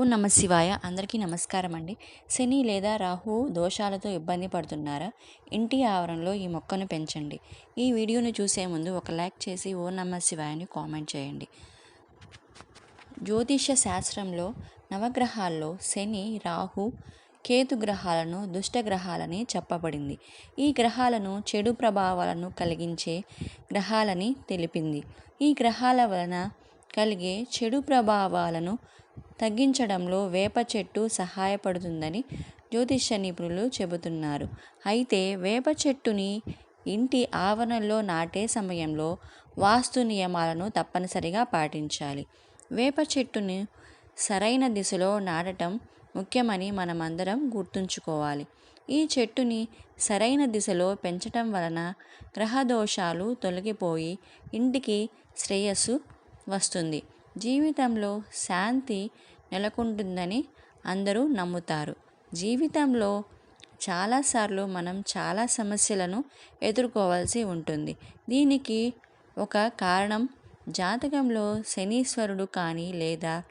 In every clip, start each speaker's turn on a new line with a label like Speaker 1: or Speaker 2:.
Speaker 1: ఓం నమ శివాయ. అందరికీ నమస్కారం అండి. శని లేదా రాహు దోషాలతో ఇబ్బంది పడుతున్నారా? ఇంటి ఆవరణలో ఈ మొక్కను పెంచండి. ఈ వీడియోను చూసే ముందు ఒక లైక్ చేసి ఓ నమ శివాయని కామెంట్ చేయండి. జ్యోతిష శాస్త్రంలో నవగ్రహాల్లో శని రాహు కేతు గ్రహాలను దుష్ట గ్రహాలని చెప్పబడింది. ఈ గ్రహాలను చెడు ప్రభావాలను కలిగించే గ్రహాలని తెలిపింది. ఈ గ్రహాల వలన కలిగే చెడు ప్రభావాలను తగ్గించడంలో వేప చెట్టు సహాయపడుతుందని జ్యోతిష నిపుణులు చెబుతున్నారు. అయితే వేప చెట్టుని ఇంటి ఆవరణలో నాటే సమయంలో వాస్తు నియమాలను తప్పనిసరిగా పాటించాలి. వేప చెట్టుని సరైన దిశలో నాటడం ముఖ్యమని మనమందరం గుర్తుంచుకోవాలి. ఈ చెట్టుని సరైన దిశలో పెంచటం వలన గ్రహదోషాలు తొలగిపోయి ఇంటికి శ్రేయస్సు వస్తుంది. జీవితంలో శాంతి నెలకొంటుందని అందరూ నమ్ముతారు. జీవితంలో చాలాసార్లు మనం చాలా సమస్యలను ఎదుర్కోవాల్సి ఉంటుంది. దీనికి ఒక కారణం జాతకంలో శనీశ్వరుడు కానీ లేదా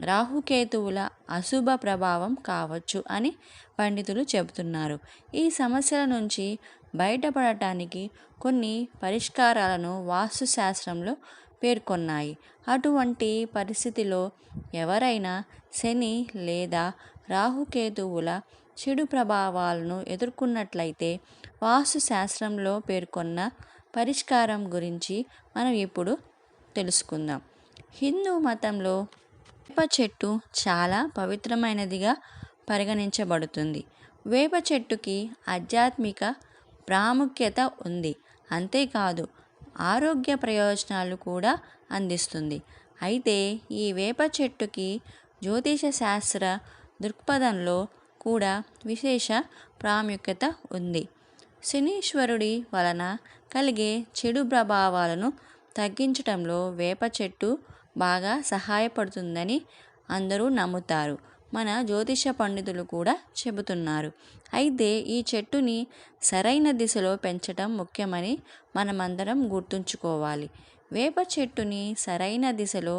Speaker 1: రాహుకేతువుల అశుభ ప్రభావం కావచ్చు అని పండితులు చెబుతున్నారు. ఈ సమస్యల నుంచి బయటపడటానికి కొన్ని పరిష్కారాలను వాస్తుశాస్త్రంలో పేర్కొన్నాయి. అటువంటి పరిస్థితిలో ఎవరైనా శని లేదా రాహుకేతువుల చెడు ప్రభావాలను ఎదుర్కొన్నట్లయితే వాస్తు శాస్త్రంలో పేర్కొన్న పరిష్కారం గురించి మనం ఇప్పుడు తెలుసుకుందాం. హిందూ మతంలో వేప చెట్టు చాలా పవిత్రమైనదిగా పరిగణించబడుతుంది. వేప చెట్టుకి ఆధ్యాత్మిక ప్రాముఖ్యత ఉంది. అంతేకాదు ఆరోగ్య ప్రయోజనాలు కూడా అందిస్తుంది. అయితే ఈ వేప చెట్టుకి జ్యోతిష శాస్త్ర దృక్పథంలో కూడా విశేష ప్రాముఖ్యత ఉంది. శనీశ్వరుడి వలన కలిగే చెడు ప్రభావాలను తగ్గించడంలో వేప చెట్టు బాగా సహాయపడుతుందని అందరూ నమ్ముతారు. మన జ్యోతిష పండితులు కూడా చెబుతున్నారు. అయితే ఈ చెట్టుని సరైన దిశలో పెంచడం ముఖ్యమని మనమందరం గుర్తుంచుకోవాలి. వేప చెట్టుని సరైన దిశలో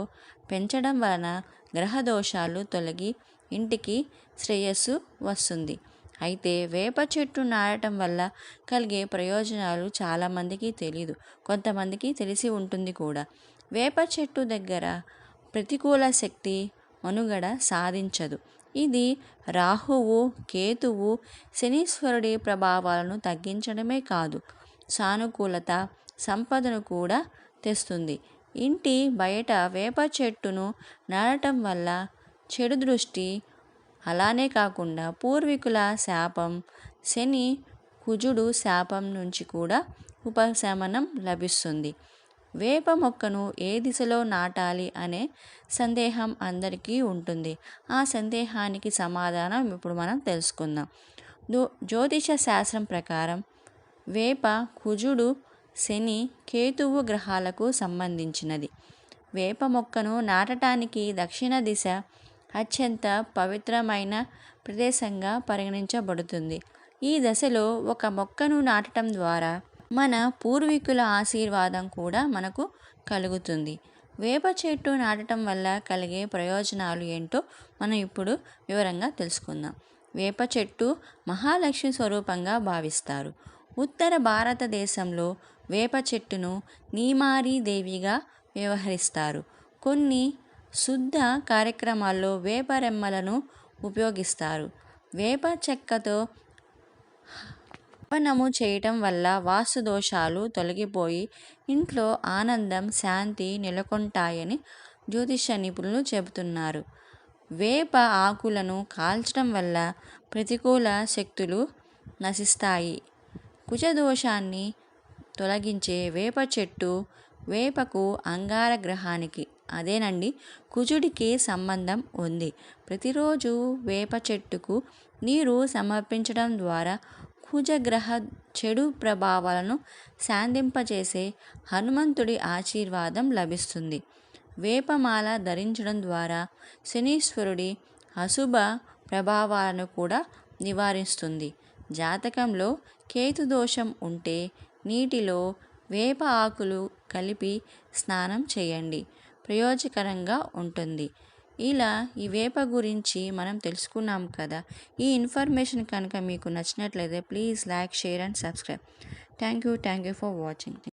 Speaker 1: పెంచడం వలన గ్రహదోషాలు తొలగి ఇంటికి శ్రేయస్సు వస్తుంది. అయితే వేప చెట్టు నాటడం వల్ల కలిగే ప్రయోజనాలు చాలామందికి తెలియదు కొంతమందికి తెలిసి ఉంటుంది కూడా. వేప చెట్టు దగ్గర ప్రతికూల శక్తి మనుగడ సాధించదు. ఇది రాహువు కేతువు శనీశ్వరుడి ప్రభావాలను తగ్గించడమే కాదు సానుకూలత సంపదను కూడా తెస్తుంది. ఇంటి బయట వేప చెట్టును నాటడం వల్ల చెడు దృష్టి అలానే కాకుండా పూర్వీకుల శాపం శని కుజుడు శాపం నుంచి కూడా ఉపశమనం లభిస్తుంది. వేప మొక్కను ఏ దిశలో నాటాలి అనే సందేహం అందరికీ ఉంటుంది. ఆ సందేహానికి సమాధానం ఇప్పుడు మనం తెలుసుకుందాం. జ్యోతిష శాస్త్రం ప్రకారం వేప కుజుడు శని కేతువు గ్రహాలకు సంబంధించినది. వేప మొక్కను నాటడానికి దక్షిణ దిశ అత్యంత పవిత్రమైన ప్రదేశంగా పరిగణించబడుతుంది. ఈ దశలో ఒక మొక్కను నాటడం ద్వారా మన పూర్వీకుల ఆశీర్వాదం కూడా మనకు కలుగుతుంది. వేప చెట్టు నాటడం వల్ల కలిగే ప్రయోజనాలు ఏంటో మనం ఇప్పుడు వివరంగా తెలుసుకుందాం. వేప చెట్టు మహాలక్ష్మి స్వరూపంగా భావిస్తారు. ఉత్తర భారతదేశంలో వేప చెట్టును నీమారి దేవిగా వ్యవహరిస్తారు. కొన్ని శుద్ధ కార్యక్రమాల్లో వేప రెమ్మలను ఉపయోగిస్తారు. వేప చెక్కతో హవనము చేయటం వల్ల వాస్తు దోషాలు తొలగిపోయి ఇంట్లో ఆనందం శాంతి నెలకొంటాయని జ్యోతిష నిపుణులు చెబుతున్నారు. వేప ఆకులను కాల్చడం వల్ల ప్రతికూల శక్తులు నశిస్తాయి. కుజదోషాన్ని తొలగించే వేప చెట్టు వేపకు అంగార గ్రహానికి అదేనండి కుజుడికి సంబంధం ఉంది. ప్రతిరోజు వేప చెట్టుకు నీరు సమర్పించడం ద్వారా కుజగ్రహ చెడు ప్రభావాలను శాంతింపచేసే హనుమంతుడి ఆశీర్వాదం లభిస్తుంది. వేపమాల ధరించడం ద్వారా శనీశ్వరుడి అశుభ ప్రభావాలను కూడా నివారిస్తుంది. జాతకంలో కేతు దోషం ఉంటే నీటిలో వేప ఆకులు కలిపి స్నానం చేయండి. ప్రయోజకరంగా ఉంటుంది. ఇలా ఈ వేప గురించి మనం తెలుసుకున్నాం కదా. ఈ ఇన్ఫర్మేషన్ కనుక మీకు నచ్చినట్లయితే please like share and subscribe. Thank you thank you for watching.